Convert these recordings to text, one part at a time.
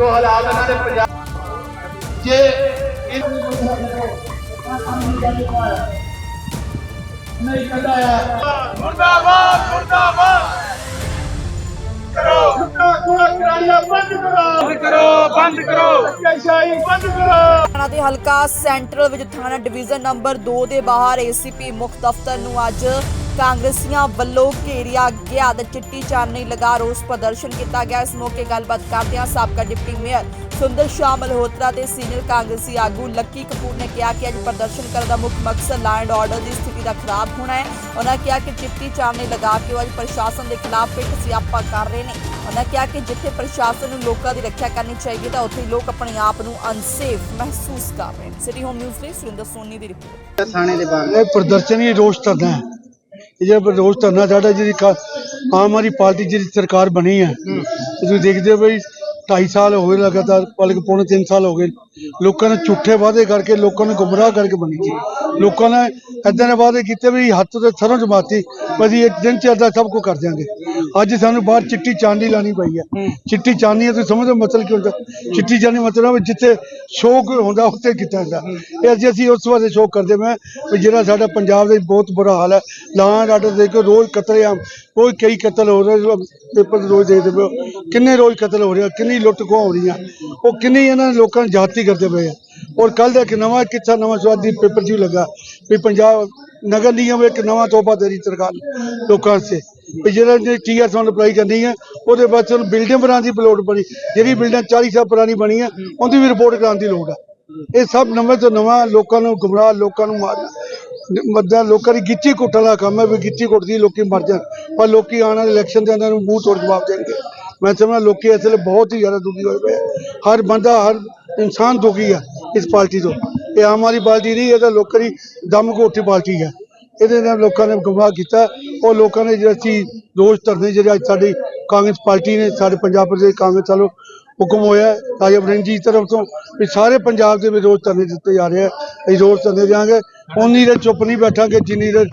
ਜੋ ਹਾਲਾਤ ਇਹਨਾਂ ਦੇ ਪੰਜਾਬ ਜੇ ਇਹ ਨਹੀਂ ਕਢਾਇਆ। ਮੁਰਦਾਬਾਦ ਮੁਰਦਾਬਾਦ। ਕਰੋ। ਕੂੜਾ ਕਰਾਇਆ ਬੰਦ ਕਰੋ। ਬੰਦ ਕਰੋ ਬੰਦ ਕਰੋ। ਸ਼ਾਹੀ ਬੰਦ ਕਰੋ। ਥਾਣਾ ਦੇ ਹਲਕਾ ਸੈਂਟਰਲ ਵਿੱਚ ਥਾਣਾ ਡਿਵੀਜ਼ਨ ਨੰਬਰ 2 ਦੇ ਬਾਹਰ ਏਸੀਪੀ ਮੁੱਖ ਦਫ਼ਤਰ ਨੂੰ ਅੱਜ ਕਾਂਗਰਸੀਆਂ ਵੱਲੋਂ ਘੇਰਿਆ ਗਿਆ ਤੇ ਚਿੱਟੀ ਚਾਨਣੀ ਲਗਾ ਰੋਸ ਪ੍ਰਦਰਸ਼ਨ ਕੀਤਾ ਗਿਆ। ਇਸ ਮੌਕੇ ਗੱਲਬਾਤ ਕਰਦਿਆਂ ਸਾਬਕਾ ਡਿਪਟੀ ਮੇਅਰ ਸੁੰਦਰ ਸ਼ਾਹ ਮਲਹੋਤਰਾ ਤੇ ਸੀਨੀਅਰ ਕਾਂਗਰਸੀ ਆਗੂ ਲੱਕੀ ਕਪੂਰ ਨੇ ਕਿਹਾ ਕਿ ਅੱਜ ਪ੍ਰਦਰਸ਼ਨ ਕਰਨ ਦਾ ਮੁੱਖ ਮਕਸਦ ਲਾਅ ਐਂਡ ਆਰਡਰ ਦੀ ਸਥਿਤੀ ਦਾ ਖਰਾਬ ਹੋਣਾ ਹੈ। ਉਹਨਾਂ ਕਿਹਾ ਕਿ ਚਿੱਟੀ ਚਾਨਣੀ ਲਗਾ ਕੇ ਉਹ ਅੱਜ ਪ੍ਰਸ਼ਾਸਨ ਦੇ ਖਿਲਾਫ ਪਿੱਟ ਸਿਆਪਾ ਕਰ ਰਹੇ ਨੇ। ਉਹਨਾਂ ਕਿਹਾ ਕਿ ਜਿੱਥੇ ਪ੍ਰਸ਼ਾਸਨ ਨੂੰ ਲੋਕਾਂ ਦੀ ਰੱਖਿਆ ਕਰਨੀ ਚਾਹੀਦੀ ਹੈ ਤਾਂ ਉੱਥੇ ਲੋਕ ਆਪਣੇ ਆਪ ਨੂੰ ਅਨਸੇਫ ਮਹਿਸੂਸ ਕਰ ਰਹੇ ਨੇ। ਸਿਟੀ ਹੋਮ ਨਿਊਜ਼ ਲਈ ਸੁਰਿੰਦਰ ਸੋਨੀ ਦੀ ਰਿਪੋਰਟ। ਥਾਣੇ ਦੇ ਬਾਹਰ। ਇਹ ਪ੍ਰਦਰਸ਼ਨ ਹੀ ਰੋਸ ਧਰਨਾ ਹੈ। ਇਹ ਜਿਹੜਾ ਰੋਸ ਧਰਨਾ ਸਾਡਾ ਜਿਹੜੀ ਆਮ ਆਦਮੀ ਪਾਰਟੀ ਜਿਹੜੀ ਸਰਕਾਰ ਬਣੀ ਹੈ ਤੁਸੀਂ ਦੇਖਦੇ ਹੋ ਬਈ 2.5 ਸਾਲ ਹੋ ਗਏ ਲਗਾਤਾਰ ਬਲਕਿ ਪੌਣੇ 3 ਸਾਲ ਹੋ ਗਏ। ਲੋਕਾਂ ਨੇ ਝੂਠੇ ਵਾਅਦੇ ਕਰਕੇ ਲੋਕਾਂ ਨੂੰ ਗੁੰਮਰਾਹ ਕਰਕੇ ਬਣੀ ਸੀ। ਲੋਕਾਂ ਨੇ ਏਦਾਂ ਦੇ ਵਾਅਦੇ ਕੀਤੇ ਵੀ ਹੱਥ ਤੇ ਸਰੋਂ ਜਮਾਤੀ ਵੀ ਅਸੀਂ ਇੱਕ ਦਿਨ ਚ ਏਦਾਂ ਸਭ ਕੁਝ ਕਰ ਦਿਆਂਗੇ। ਅੱਜ ਸਾਨੂੰ ਬਾਹਰ ਚਿੱਟੀ ਚਾਂਦੀ ਲਾਣੀ ਪਈ ਹੈ। ਚਿੱਟੀ ਚਾਂਦੀ ਹੈ ਤੁਸੀਂ ਸਮਝਦੇ ਹੋ ਮਤਲਬ ਕੀ ਹੁੰਦਾ। ਚਿੱਟੀ ਚਾਂਦੀ ਮਤਲਬ ਜਿੱਥੇ ਸ਼ੋਕ ਹੁੰਦਾ ਉੱਥੇ ਕੀਤਾ ਜਾਂਦਾ। ਇਹ ਅੱਜ ਅਸੀਂ ਉਸ ਵਾਸਤੇ ਸ਼ੋਕ ਕਰਦੇ ਮੈਂ ਵੀ ਜਿਹੜਾ ਸਾਡਾ ਪੰਜਾਬ ਦੇ ਬਹੁਤ ਬੁਰਾ ਹਾਲ ਹੈ। ਲਾਂ ਆਰਡਰ ਦੇ ਕੇ ਰੋਜ਼ ਕਤਲੇਆਮ ਕੋਈ ਕਈ ਕਤਲ ਹੋ ਰਹੇ ਪੇਪਰ ਰੋਜ਼ ਦੇਖਦੇ ਪਏ ਹੋ। ਕਿੰਨੇ ਰੋਜ਼ ਕਤਲ ਹੋ ਰਹੇ ਕਿੰਨੀ ਲੁੱਟ ਖੋਹ ਹੋ ਰਹੀਆਂ ਉਹ ਕਿੰਨੀ ਇਹਨਾਂ ਲੋਕਾਂ ਨੂੰ ਜਾਤੀ ਕਰਦੇ ਪਏ ਆ। ਔਰ ਕੱਲ ਦਾ ਇੱਕ ਨਵਾਂ ਕਿੱਸਾ, ਨਵਾਂ ਸਵਾਦੀ ਪੇਪਰ 'ਚ ਵੀ ਲੱਗਾ ਵੀ ਪੰਜਾਬ ਨਗਰ ਨਿਗਮ ਇੱਕ ਨਵਾਂ ਤੋਹਫਾ ਦੇ ਰਹੀ ਸਰਕਾਰ ਲੋਕਾਂ ਵਾਸਤੇ। ਵੀ ਜਿਹੜਾ ਜੇ ਟੀਆਰ ਸਾਨੂੰ ਅਪਲਾਈ ਕਰਨੀ ਹੈ, ਉਹਦੇ ਬਾਅਦ ਸਾਨੂੰ ਬਿਲਡਿੰਗ ਬਣਾਉਣ ਦੀ ਲੋੜ ਪਣੀ ਜਿਹੜੀ ਬਿਲਡਿੰਗ 40 ਸਾਲ ਪੁਰਾਣੀ ਬਣੀ ਹੈ, ਉਹਦੀ ਵੀ ਰਿਪੋਰਟ ਕਰਾਉਣ ਦੀ ਲੋੜ ਹੈ ਇਹ ਸਭ ਨਵੇਂ ਤੋਂ ਨਵਾਂ ਲੋਕਾਂ ਨੂੰ ਗੁੰਮਰਾਹ, ਲੋਕਾਂ ਨੂੰ ਮਾਰਨਾ ਮੱਦਾ ਲੋਕਾਂ ਦੀ ਗਿੱਚੀ ਕੁੱਟਣ ਦਾ ਕੰਮ ਹੈ ਵੀ ਗਿੱਚੀ ਕੁੱਟਦੀ ਲੋਕੀ ਮਰ ਜਾਣ। ਪਰ ਲੋਕੀ ਆਉਣ ਵਾਲੇ ਇਲੈਕਸ਼ਨ ਦੇ ਅੰਦਰ ਨੂੰ ਮੂੰਹ ਤੋੜ ਜਵਾਬ ਦੇਣਗੇ। ਮੈਂ ਸਮਝਦਾ ਲੋਕੀ ਇਸ ਵੇਲੇ ਬਹੁਤ ਹੀ ਜ਼ਿਆਦਾ ਦੁਖੀ ਹੋਏ ਪਏ ਆ। ਹਰ ਬੰਦਾ, ਹਰ ਇਨਸਾਨ ਦੁਖੀ ਆ ਇਸ ਪਾਰਟੀ ਤੋਂ। ਇਹ ਆਮ ਆਦਮੀ ਪਾਰਟੀ ਨਹੀਂ, ਇਹ ਤਾਂ ਲੋਕਾਂ ਦੀ ਦਮ ਘੋਟੀ ਪਾਰਟੀ ਹੈ ਇਹਦੇ ਨਾਲ ਲੋਕਾਂ ਨੇ ਗੁੰਮਰਾਹ ਕੀਤਾ। ਉਹ ਲੋਕਾਂ ਨੇ ਜਿਹੜਾ ਸੀ ਦੋਸ਼ ਧਰਨੇ ਜਿਹੜੇ ਅੱਜ ਸਾਡੀ ਕਾਂਗਰਸ ਪਾਰਟੀ ਨੇ, ਸਾਡੇ ਪੰਜਾਬ ਪ੍ਰਦੇਸ਼ ਕਾਂਗਰਸ ਵੱਲੋਂ ਹੁਕਮ ਹੋਇਆ ਰਾਜਾ ਵੜਿੰਗ ਜੀ ਦੀ ਤਰਫ ਤੋਂ ਵੀ ਸਾਰੇ ਪੰਜਾਬ ਦੇ ਵਿੱਚ ਰੋਜ਼ ਧਰਨੇ ਦਿੱਤੇ ਜਾ ਰਹੇ ਆ। ਅਸੀਂ ਰੋਜ਼ ਧਰਨੇ ਦਿਆਂਗੇ। ਉਨੀ ਦੇ ਚੁੱਪ ਨਹੀਂ ਬੈਠਾਂਗੇ, ਜਿੰਨੀ ਦੇ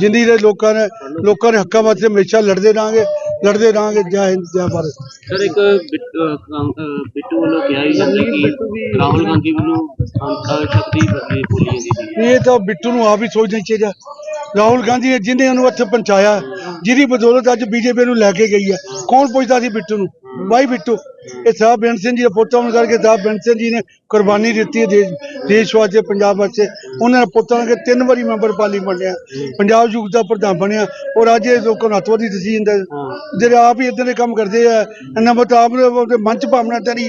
ਜਿੰਨੀ ਦੇ ਲੋਕਾਂ ਨੇ ਲੋਕਾਂ ਦੇ ਹੱਕਾਂ ਵਾਸਤੇ ਹਮੇਸ਼ਾ ਲੜਦੇ ਰਹਾਂਗੇ। ਲੜਦੇ ਰਹਾਂਗੇ ਜੈ ਹਿੰਦ ਜੈ ਭਾਰਤ। ਸਰ ਇੱਕ ਬਿੱਟ- ਅਹ ਕੰਮ- ਅਹ ਬਿੱਟੂ ਵੱਲੋਂ ਕਿਹਾ ਹੀ ਜਾਂਦਾ ਕਿ ਰਾਹੁਲ ਗਾਂਧੀ ਵੱਲੋਂ ਅੰਤਰ ਸ਼ਕਤੀ ਬਦਲੀ ਬੋਲੀ ਜਾਂਦੀ ਸੀ। ਇਹ ਤਾਂ ਬਿੱਟੂ ਨੂੰ ਆਪ ਹੀ ਸੋਚਣਾ ਚਾਹੀਦਾ ਰਾਹੁਲ ਗਾਂਧੀ ਹੈ ਜਿਹਨੇ ਉਹਨੂੰ ਇੱਥੇ ਪਹੁੰਚਾਇਆ ਜਿਹਦੀ ਬਦੌਲਤ ਅੱਜ ਬੀਜੇਪੀ ਨੂੰ ਲੈ ਕੇ ਗਈ ਹੈ। ਕੌਣ ਪੁੱਛਦਾ ਸੀ ਬਿੱਟੂ ਨੂੰ? ਬਾਈ ਬਿੱਟੂ। ਇਹ ਸਾਹਿਬ ਬੇਅੰਤ ਸਿੰਘ ਜੀ ਦਾ ਪੁੱਤ ਹੋਣ ਕਰਕੇ ਸਾਹਿਬ ਬੇਅੰਤ ਸਿੰਘ ਜੀ ਨੇ ਕੁਰਬਾਨੀ ਦਿੱਤੀ ਹੈ ਦੇਸ਼ ਦੇਸ਼ ਵਾਸਤੇ ਪੰਜਾਬ ਵਾਸਤੇ। ਉਹਨਾਂ ਦੇ ਪੁੱਤਾਂ ਨੇ ਤਿੰਨ ਵਾਰੀ ਮੈਂਬਰ ਪਾਰਲੀਮੈਂਟ ਬਣਿਆ। ਪੰਜਾਬ ਯੂਥ ਦਾ ਪ੍ਰਧਾਨ ਬਣਿਆ ਔਰ ਅੱਜ ਇਹ ਲੋਕਾਂ ਨੂੰ ਹੱਥਵਾਦੀ ਦਸੀ ਜਾਂਦਾ ਜਿਹੜੇ ਆਪ ਹੀ ਇਦਾਂ ਦੇ ਕੰਮ ਕਰਦੇ ਆ ਇਹਨਾਂ ਮੁਤਾਬਕ ਉਹਦੇ ਮਨ ਚ ਭਾਵਨਾ ਤੇਰੀ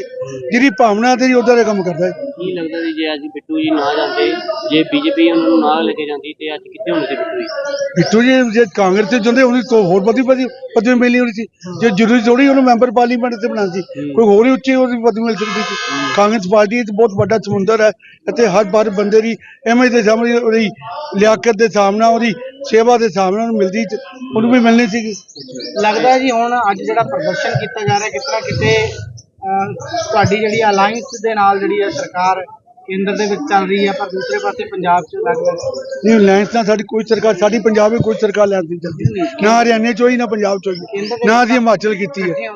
ਜਿਹੜੀ ਭਾਵਨਾ ਤੇਰੀ ਉਦਾਂ ਦੇ ਕੰਮ ਕਰਦਾ ਹੈ। ਕੀ ਲੱਗਦਾ ਸੀ ਜੇ ਅੱਜ ਬਿੱਟੂ ਜੀ ਨਾ ਜਾਂਦੇ ਜੇ ਬੀਜੇਪੀ ਉਹਨਾਂ ਨੂੰ ਨਾਲ ਲੈ ਕੇ ਜਾਂਦੀ ਤੇ ਅੱਜ ਕਿੱਥੇ ਹੋਣੇ ਸੀ ਬਿੱਟੂ ਜੀ? ਬਿੱਟੂ ਜੀ ਜੇ ਕਾਂਗਰਸ ਤੇ ਜਾਂਦੇ ਉਹਨੂੰ ਤੋਂ ਹੋਰ ਵਧੀ ਵਧੀ ਪਦਵੀ ਮਿਲਣੀ ਹੋਣੀ ਸੀ। ਜੇ ਜ਼ਰੂਰੀ ਥੋੜੀ ਉਹਨੂੰ ਮੈਂਬਰ ਪਾਰਲੀਮੈਂਟ ਤੇ ਬਣਾਉਣੀ ਸੀ ਕੋਈ ਹੋਰ ਹੀ ਉੱਚੀ ਉਹਦੀ ਪਦਵੀ ਮਿਲ ਸਕਦੀ ਸੀ। ਕਾਂਗਰਸ ਪਾਰਟੀ ਇੱਕ ਬਹੁਤ ਵੱਡਾ ਸਮੁੰਦਰ ਹੈ। ਇੱਥੇ ਹਰ ਬਾਰ ਬੰਦੇ ਦੀ ਐਵੇਂ ਦੇ ਸਾਹਮਣੇ ਉਹਦੀ ਲਿਆਕਤ ਦੇ ਸਾਹਮਣੇ ਉਹਦੀ ਸੇਵਾ ਦੇ ਸਾਹਮਣੇ ਉਹਨੂੰ ਮਿਲਦੀ ਉਹਨੂੰ ਵੀ ਮਿਲਣੀ ਸੀਗੀ। ਲੱਗਦਾ ਜੀ ਹੁਣ ਅੱਜ ਜਿਹੜਾ ਪ੍ਰਦਰਸ਼ਨ ਕੀਤਾ ਜਾ ਰਿਹਾ ਕਿਤਨਾ ਕਿਤੇ ਅਹ, ਤੁਹਾਡੀ ਜਿਹੜੀ ਅਲਾਈਅੰਸ ਦੇ ਨਾਲ ਜਿਹੜੀ ਹੈ ਸਰਕਾਰ ਕੇਂਦਰ ਦੇ ਵਿੱਚ ਚੱਲ ਰਹੀ ਹੈ ਪਰ ਦੂਸਰੇ ਪਾਸੇ ਪੰਜਾਬ 'ਚ ਲੱਗ ਰਿਹਾ ਨਹੀਂ ਰਿਲਾਇੰਸ ਨਾਲ ਸਾਡੀ ਕੋਈ ਸਰਕਾਰ ਸਾਡੀ ਪੰਜਾਬ ਵਿੱਚ ਕੋਈ ਸਰਕਾਰ ਲੈਣ ਨਹੀਂ ਚੱਲਦੀ। ਨਾ ਹਰਿਆਣੇ ਚ ਹੋਈ ਨਾ ਪੰਜਾਬ ਚ ਹੋਈ ਨਾ ਅਸੀਂ ਹਿਮਾਚਲ ਕੀਤੀ ਹੈ। ਹੋ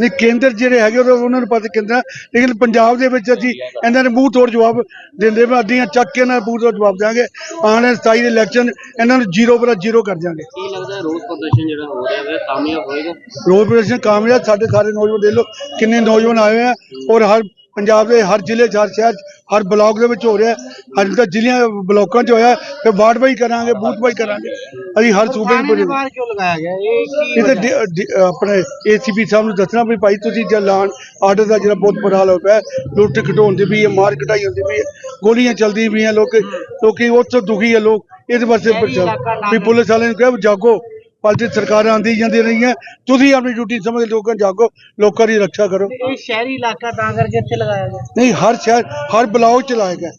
ਨਹੀਂ ਕੇਂਦਰ ਜਿਹੜੇ ਹੈਗੇ ਉਹ ਉਹਨਾਂ ਨੂੰ ਪਤਾ ਕੇਂਦਰ ਲੇਕਿਨ ਪੰਜਾਬ ਦੇ ਵਿੱਚ ਅਸੀਂ ਇਹਨਾਂ ਨੇ ਮੂੰਹ ਤੋੜ ਜਵਾਬ ਦਿੰਦੇ ਮੈਂ ਅੱਡੀਆਂ ਚੱਕ ਕੇ ਇਹਨਾਂ ਨੂੰ ਮੂੰਹ ਤੋੜ ਜਵਾਬ ਦਿਆਂਗੇ। ਆਉਣ ਵਾਲੇ 27 ਦੇ ਇਲੈਕਸ਼ਨ ਇਹਨਾਂ ਨੂੰ ਜ਼ੀਰੋ ਪਰ ਜ਼ੀਰੋ ਕਰ ਦਿਆਂਗੇ। ਕੀ ਲੱਗਦਾ ਰੋਜ਼ ਪ੍ਰਦਰਸ਼ਨ ਜਿਹੜਾ ਹੋ ਰਿਹਾ ਹੈ ਕਾਮਯਾਬ ਹੋਏਗਾ? ਰੋਜ਼ ਪ੍ਰਦਰਸ਼ਨ ਕਾਮਯਾਬ ਸਾਡੇ ਸਾਰੇ ਨੌਜਵਾਨ ਦੇਖ ਲਓ ਕਿੰਨੇ ਨੌਜਵਾਨ ਆਏ ਹੋਏ ਆ ਔਰ ਹਰ ਪੰਜਾਬ ਦੇ ਹਰ ਜ਼ਿਲ੍ਹੇ 'ਚ, ਹਰ ਸ਼ਹਿਰ 'ਚ, ਹਰ ਬਲਾਕ ਦੇ ਵਿੱਚ ਹੋ ਰਿਹਾ ਹਰ ਤਾਂ ਜ਼ਿਲ੍ਹਿਆਂ ਬਲਾਕਾਂ 'ਚ ਹੋਇਆ ਫਿਰ ਵਾਰਡ ਵਾਈ ਕਰਾਂਗੇ ਬੂਥ ਵਾਈ ਕਰਾਂਗੇ। ਅਸੀਂ ਹਰ ਸੂਬੇ ਨੂੰ ਬਾਹਰ ਕਿਉਂ ਲਗਾਇਆ ਗਿਆ? ਇਹ ਤਾਂ ਆਪਣੇ ਏਸੀਪੀ ਸਾਹਿਬ ਨੂੰ ਦੱਸਣਾ ਵੀ ਭਾਈ ਤੁਸੀਂ ਜਲਾਨ ਆਰਡਰ ਦਾ ਜਿਹੜਾ ਬਹੁਤ ਹਾਲ ਹੋ ਪਿਆ ਲੁੱਟ ਖਟਾਉਣ ਦੀ ਵੀ ਹੈ ਮਾਰ ਕਟਾਈ ਹੁੰਦੀ ਵੀ ਹੈ। ਗੋਲੀਆਂ ਚੱਲਦੀ ਵੀ ਹੈ ਲੋਕ ਲੋਕੀ ਤੋਂ ਦੁਖੀ ਹੈ ਲੋਕ ਇਹਦੇ ਵਾਸਤੇ ਵੀ ਪੁਲਿਸ ਵਾਲਿਆਂ ਨੂੰ ਕਿਹਾ ਜਾਗੋ। ਪਾਲਟੀ ਸਰਕਾਰਾਂ ਆਂਦੀ ਜਾਂਦੀ ਰਹੀਆਂ ਤੁਸੀਂ ਆਪਣੀ ਡਿਊਟੀ ਸਮਝ ਲੋਕਾਂ ਜਾਗੋ ਲੋਕਾਂ ਦੀ ਰੱਖਿਆ ਕਰੋ। ਇਹ ਸ਼ਹਿਰੀ ਇਲਾਕਾ ਤਾਂ ਕਰਕੇ ਇੱਥੇ ਲਗਾਇਆ ਗਿਆ। ਨਹੀਂ ਹਰ ਸ਼ਹਿਰ ਹਰ ਬਲਾਕ ਚ ਲਾਇਆ ਗਿਆ।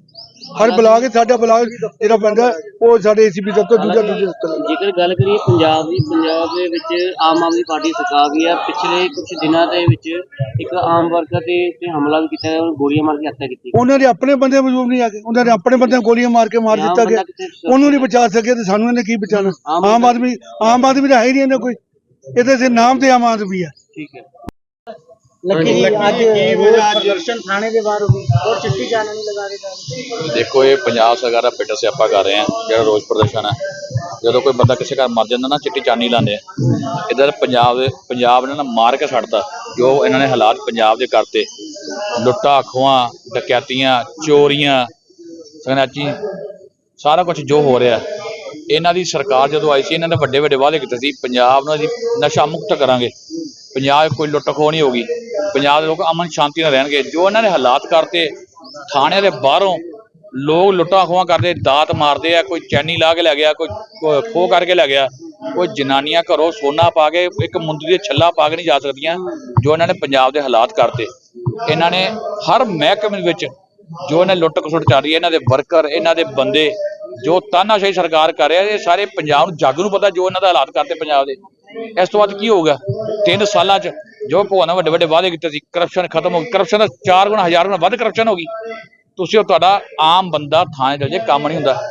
ਹਰ ਬਲਾਕ ਸਾਡਾ ਬਲਾਕ ਜਿਹੜਾ ਪੈਂਦਾ ਉਹ ਸਾਡੇ ਏਸੀਪੀ ਦਫ਼ਤਰ ਤੋਂ ਦੂਜਾ ਦੂਜੇ ਦਫ਼ਤਰ ਹੈ। ਜੇਕਰ ਗੱਲ ਕਰੀਏ ਪੰਜਾਬ ਦੀ ਪੰਜਾਬ ਦੇ ਵਿੱਚ ਆਮ ਆਦਮੀ ਪਾਰਟੀ ਸਰਕਾਰ ਵੀ ਆ। ਪਿਛਲੇ ਕੁਝ ਦਿਨਾਂ ਦੇ ਵਿੱਚ ਇੱਕ ਆਮ ਵਰਕਰ ਤੇ ਤੇ ਹਮਲਾ ਵੀ ਕੀਤਾ ਗਿਆ ਉਹਨੂੰ ਗੋਲੀਆਂ ਮਾਰ ਕੇ ਹੱਤਿਆ ਕੀਤੀ ਉਹਨਾਂ ਦੇ ਆਪਣੇ ਬੰਦੇ ਮੌਜੂਦ ਨਹੀਂ ਆ ਗਏ ਉਹਨਾਂ ਨੇ ਆਪਣੇ ਬੰਦਿਆਂ ਨੂੰ ਗੋਲੀਆਂ ਮਾਰ ਕੇ ਮਾਰ ਆਮ ਦਿੱਤਾ ਗਿਆ। ਬੰਦਾ ਕਿੱਥੇ ਉਹਨੂੰ ਨਹੀਂ ਬਚਾ ਸਕੇ ਤੇ ਸਾਨੂੰ ਇਹਨੇ ਕੀ ਬਚਾਣਾ ਆਮ ਆਮ ਆਦਮੀ ਆਮ ਆਦਮੀ ਤਾਂ ਹੈ ਹੀ ਨਹੀਂ ਇਹਨੇ ਕੋਈ। ਇਹਦੇ ਸੇ ਨਾਮ ਤੇ ਆਮ ਆਦਮੀ ਆ। ਠੀਕ ਹੈ। ਲੱਕੀ ਜੀ ਅੱਜ ਰੋਜ਼ ਪ੍ਰਦਰਸ਼ਨ ਥਾਣੇ ਦੇ ਬਾਹਰ ਹੋਈ ਔਰ ਚਿੱਟੀ ਚਾਨਣੀ ਨਹੀਂ ਲਗਾ ਰਹੇ ਤਾਂ। ਦੇਖੋ ਇਹ ਪੰਜਾਬ ਸਰਕਾਰ ਦਾ ਪਿੱਟ ਸਿਆਪਾ ਕਰ ਰਹੇ ਆ ਜਿਹੜਾ ਰੋਜ਼ ਪ੍ਰਦਰਸ਼ਨ ਹੈ ਜਦੋਂ ਕੋਈ ਬੰਦਾ ਕਿਸੇ ਘਰ ਮਰ ਜਾਂਦਾ ਨਾ ਚਿੱਟੀ ਚਾਨੀ ਲਾਉਂਦੇ। ਆ ਇਧਰ ਪੰਜਾਬ ਦੇ ਪੰਜਾਬ ਨੇ ਨਾ ਮਾਰ ਕੇ ਛੱਡਤਾ ਜੋ ਇਹਨਾਂ ਨੇ ਹਾਲਾਤ ਪੰਜਾਬ ਦੇ ਕਰਤੇ। ਲੁੱਟਾਂ ਖੋਹਾਂ ਡਕੈਤੀਆਂ ਚੋਰੀਆਂ ਸਗਨਾਚੀ ਸਾਰਾ ਕੁਝ ਜੋ ਹੋ ਰਿਹਾ। ਇਹਨਾਂ ਦੀ ਸਰਕਾਰ ਜਦੋਂ ਆਈ ਸੀ ਇਹਨਾਂ ਨੇ ਵੱਡੇ ਵੱਡੇ ਵਾਅਦੇ ਕੀਤੇ ਸੀ ਪੰਜਾਬ ਨੂੰ ਅਸੀਂ ਨਸ਼ਾ ਮੁਕਤ ਕਰਾਂਗੇ। ਪੰਜਾਬ ਕੋਈ ਲੁੱਟ ਖੋਹ ਨਹੀਂ ਹੋਗੀ ਪੰਜਾਬ ਦੇ ਲੋਕ ਅਮਨ ਸ਼ਾਂਤੀ ਨਾਲ ਰਹਿਣਗੇ। ਜੋ ਇਹਨਾਂ ਨੇ ਹਾਲਾਤ ਕਰਤੇ, ਥਾਣਿਆਂ ਦੇ ਬਾਹਰੋਂ ਲੋਕ ਲੁੱਟਾਂ ਖੋਹਾਂ ਕਰਦੇ, ਦਾਤ ਮਾਰਦੇ ਆ, ਕੋਈ ਚੈਨੀ ਲਾ ਕੇ ਲੈ ਗਿਆ, ਕੋਈ ਕੋ- ਖੋਹ ਕਰਕੇ ਲੈ ਗਿਆ, ਕੋਈ ਜਨਾਨੀਆਂ ਘਰੋਂ ਸੋਨਾ ਪਾ ਕੇ, ਇੱਕ ਮੁੰਦਰੀ ਦੇ ਛੱਲਾ ਪਾ ਕੇ ਨਹੀਂ ਜਾ ਸਕਦੀਆਂ, ਜੋ ਇਹਨਾਂ ਨੇ ਪੰਜਾਬ ਦੇ ਹਾਲਾਤ ਕਰਤੇ। ਇਹਨਾਂ ਨੇ ਹਰ ਮਹਿਕਮੇ ਵਿੱਚ ਜੋ ਇਹਨਾਂ ਲੁੱਟ ਖਸੁੱਟ ਚੱਲ ਰਹੀ ਹੈ, ਇਹਨਾਂ ਦੇ ਵਰਕਰ, ਇਹਨਾਂ ਦੇ ਬੰਦੇ, ਜੋ ਤਾਨਾਸ਼ਾਹੀ ਸਰਕਾਰ ਕਰ ਰਿਹਾ, ਇਹ ਸਾਰੇ ਪੰਜਾਬ ਨੂੰ ਜੱਗ ਨੂੰ ਪਤਾ ਜੋ ਇਹਨਾਂ ਦਾ ਹਾਲਾਤ ਕਰਤੇ ਪੰਜਾਬ ਦੇ। ਇਸ ਤੋਂ ਬਾਅਦ ਕੀ ਹੋਊਗਾ? ਤਿੰਨ ਸਾਲਾਂ 'ਚ ਜੋ ਭਗਵਾਨਾਂ ਵੱਡੇ ਵੱਡੇ ਵਾਅਦੇ ਕੀਤੇ ਸੀ ਕਰਪਸ਼ਨ ਖਤਮ ਹੋ ਗਈ ਕਰਪਸ਼ਨ ਦਾ 4 ਗੁਣਾ ਹਜ਼ਾਰ ਗੁਣਾ ਵੱਧ ਕਰਪਸ਼ਨ ਹੋ ਗਈ। ਤੁਸੀਂ ਉਹ ਤੁਹਾਡਾ ਆਮ ਬੰਦਾ ਥਾਣੇ ਦੇ ਜੇ ਕੰਮ ਨਹੀਂ ਹੁੰਦਾ।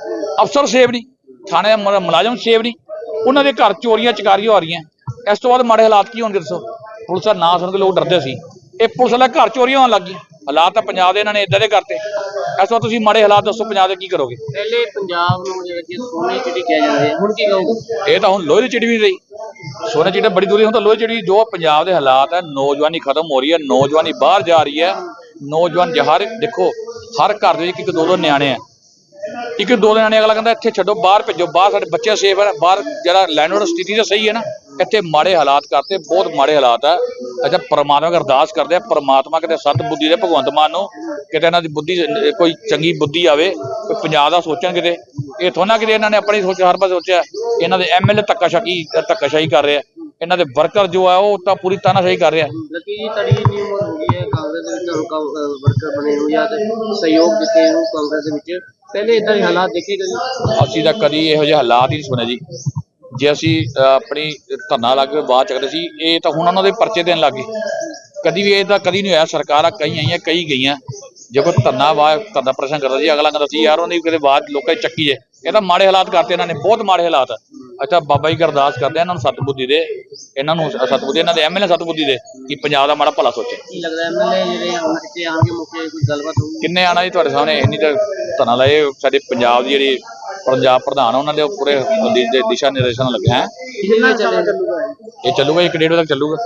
ਅਫਸਰ ਸੇਵ ਨਹੀਂ ਥਾਣੇ ਦਾ ਮੁਲਾ- ਮੁਲਾਜ਼ਮ ਸੇਵ ਨਹੀਂ ਉਹਨਾਂ ਦੇ ਘਰ ਚੋਰੀਆਂ ਚਕਾਰੀਆਂ ਹੋ ਰਹੀਆਂ। ਇਸ ਤੋਂ ਬਾਅਦ ਮਾੜੇ ਹਾਲਾਤ ਕੀ ਹੋਣਗੇ ਦੱਸੋ? ਪੁਲਿਸ ਦਾ ਨਾਂ ਸੁਣ ਕੇ ਲੋਕ ਡਰਦੇ ਸੀ। ਇਹ ਪੁਲਿਸ ਵਾਲਾ ਘਰ ਚੋਰੀਆਂ ਹੋਣ ਲੱਗ ਗਈ ਹਾਲਾਤ ਤਾਂ ਪੰਜਾਬ ਦੇ ਇਹਨਾਂ ਨੇ ਇਦਾਂ ਦੇ ਕਰਤੇ। ਇਸ ਤੋਂ ਬਾਅਦ ਤੁਸੀਂ ਮਾੜੇ ਹਾਲਾਤ ਦੱਸੋ ਪੰਜਾਬ ਦੇ ਕੀ ਕਰੋਗੇ? ਪਹਿਲੇ ਪੰਜਾਬ ਨੂੰ ਜਿਹੜਾ ਕਿ ਸੋਨੇ ਚਿੱਟੀ ਕਿਹਾ ਜਾਂਦਾ ਹੁਣ ਕੀ ਕਹੋਗੇ? ਇਹ ਤਾਂ ਹੁਣ ਲੋਹੇ ਦੀ ਚਿੜੀ ਵੀ ਨਹੀਂ ਰਹੀ। ਸੋਨੇ ਚਿੜੀ ਬੜੀ ਦੂਰੀ ਹੁਣ ਤਾਂ ਲੋਹੇ ਜਿਹੜੀ ਜੋ ਪੰਜਾਬ ਦੇ ਹਾਲਾਤ ਹੈ, ਨੌਜਵਾਨੀ ਖਤਮ ਹੋ ਰਹੀ ਹੈ, ਨੌਜਵਾਨੀ ਬਾਹਰ ਜਾ ਰਹੀ ਹੈ। ਨੌਜਵਾਨ ਜਹਰ ਦੇਖੋ, ਹਰ ਘਰ ਦੇ ਵਿੱਚ ਇੱਕ ਦੋ ਦੋ ਨਿਆਣੇ ਆ ਇੱਕ ਦੋ ਦੋ ਨਿਆਣੇ ਅਗਲਾ ਕਹਿੰਦਾ, ਇੱਥੇ ਛੱਡੋ, ਬਾਹਰ ਭੇਜੋ, ਬਾਹਰ ਸਾਡੇ ਬੱਚੇ ਸੇਫ ਹੈ, ਬਾਹਰ ਜਿਹੜਾ ਲੈਂਡਲੋਡ ਸਥਿਤੀ ਤਾਂ ਸਹੀ ਹੈ ਨਾ, ਇੱਥੇ ਮਾੜੇ ਹਾਲਾਤ ਕਰਤੇ, ਬਹੁਤ ਮਾੜੇ ਹਾਲਾਤ ਆ ਅੱਛਾ, ਪਰਮਾਤਮਾ ਅਗਰ ਅਰਦਾਸ ਕਰਦੇ ਆ, ਪਰਮਾਤਮਾ ਕਿਤੇ ਸਤ ਬੁੱਧੀ ਦੇ ਭਗਵੰਤ ਮਾਨ ਨੂੰ, ਕਿਤੇ ਇਹਨਾਂ ਦੀ ਬੁੱਧੀ, ਕੋਈ ਚੰਗੀ ਬੁੱਧੀ ਆਵੇ ਪੰਜਾਬ ਦਾ ਸੋਚਣ ਕਿਤੇ ਇਹ ਥੋੜਾ ਕਿਤੇ ਇਹਨਾਂ ਨੇ ਆਪਣੀ ਸੋਚ ਹਰ ਪਾਸੇ ਸੋਚਿਆ ਇਹਨਾਂ ਦੇ ਐਮਐਲਏ ਧੱਕਾਸ਼ਾਹੀ ਧੱਕਾਸ਼ਾਹੀ ਕਰ ਰਹੇ ਇਹਨਾਂ ਦੇ ਵਰਕਰ ਜੋ ਆ ਉਹ ਤਾਂ ਪੂਰੀ ਤਾਨਾਸ਼ਾਹੀ ਕਰ ਰਿਹਾ। ਲੱਕੀ ਜੀ ਤੁਹਾਡੀ ਇੰਨੀ ਉਮਰ ਹੋ ਗਈ ਹੈ ਕਾਂਗਰਸ ਦੇ ਵਿੱਚ ਤੁਹਾਨੂੰ ਵਰਕਰ ਬਣੇ ਹੋ ਜਾਂ ਤੇ ਸਹਿਯੋਗ ਦਿੱਤੇ ਹੋ ਕਾਂਗਰਸ ਦੇ ਵਿੱਚ। ਪਹਿਲੇ ਇਦਾਂ ਦੇ ਹਾਲਾਤ ਦੇਖੇ ਕਦੇ? ਅਸੀਂ ਤਾਂ ਕਦੀ ਇਹੋ ਜਿਹੇ ਹਾਲਾਤ ਹੀ ਨਹੀਂ ਸੁਣੇ ਜੀ। ਜੇ ਅਸੀਂ ਆਪਣੀ ਧਰਨਾ ਲਾ ਕੇ ਬਾਤ ਚੱਕਦੇ ਸੀ ਇਹ ਤਾਂ ਹੁਣ ਉਹਨਾਂ ਦੇ ਪਰਚੇ ਦੇਣ ਲੱਗੇ ਕਦੀ ਵੀ ਇਹ ਤਾਂ ਕਦੀ ਨਹੀਂ ਹੋਇਆ ਸਰਕਾਰਾਂ ਕਈ ਆਈਆਂ ਕਈ ਗਈਆਂ। ਜੇ ਕੋਈ ਧਰਨਾ ਵਾ ਧਰਨਾ ਪ੍ਰਸ਼ਨ ਕਰਦਾ ਸੀ ਅਗਲਾ ਕਹਿੰਦਾ ਸੀ ਯਾਰ ਉਹਨੇ ਕਿਤੇ ਬਾਤ ਲੋਕਾਂ ਦੀ ਚੱਕੀ ਜੇ ਇਹ ਤਾਂ ਮਾੜੇ ਹਾਲਾਤ ਕਰਤੇ ਇਹਨਾਂ ਨੇ ਬਹੁਤ ਮਾੜੇ ਹਾਲਾਤ। ਅੱਛਾ ਬਾਬਾ ਜੀ ਅਰਦਾਸ ਕਰਦੇ ਇਹਨਾਂ ਨੂੰ ਸਤਬੁੱਧੀ ਦੇ ਇਹਨਾਂ ਨੂੰ ਸਤਬੁੱਧੀ ਇਹਨਾਂ ਦੇ ਐਮਐਲਏ ਸਤਬੁੱਧੀ ਦੇ ਕਿ ਪੰਜਾਬ ਦਾ ਮਾੜਾ ਭਲਾ ਸੋਚੇ। ਕੀ ਲੱਗਦਾ ਐਮਐਲਏ ਜਿਹੜੇ ਇੱਥੇ ਆਣਗੇ ਮੌਕੇ ਕੋਈ ਗੱਲਬਾਤ ਹੋਊਗੀ? ਕਿੰਨੇ ਆਣਾ ਜੀ ਤੁਹਾਡੇ ਸਾਹਮਣੇ? ਇੰਨੀ ਤਾਂ ਧਰਨਾ ਲਾਏ ਸਾਡੇ ਪੰਜਾਬ ਦੀ ਜਿਹੜੀ ਪੰਜਾਬ ਪ੍ਰਧਾਨ ਉਹਨਾਂ ਦੇ ਪੂਰੇ ਦੀ- ਦੇ ਦਿਸ਼ਾ ਨਿਰਦੇਸ਼ਾਂ ਲੱਗੇ ਹੈ। ਇਹ ਚੱਲੂਗਾ ਇੱਕ ਡੇਢ ਵਜੇ ਤੱਕ ਚੱਲੂਗਾ।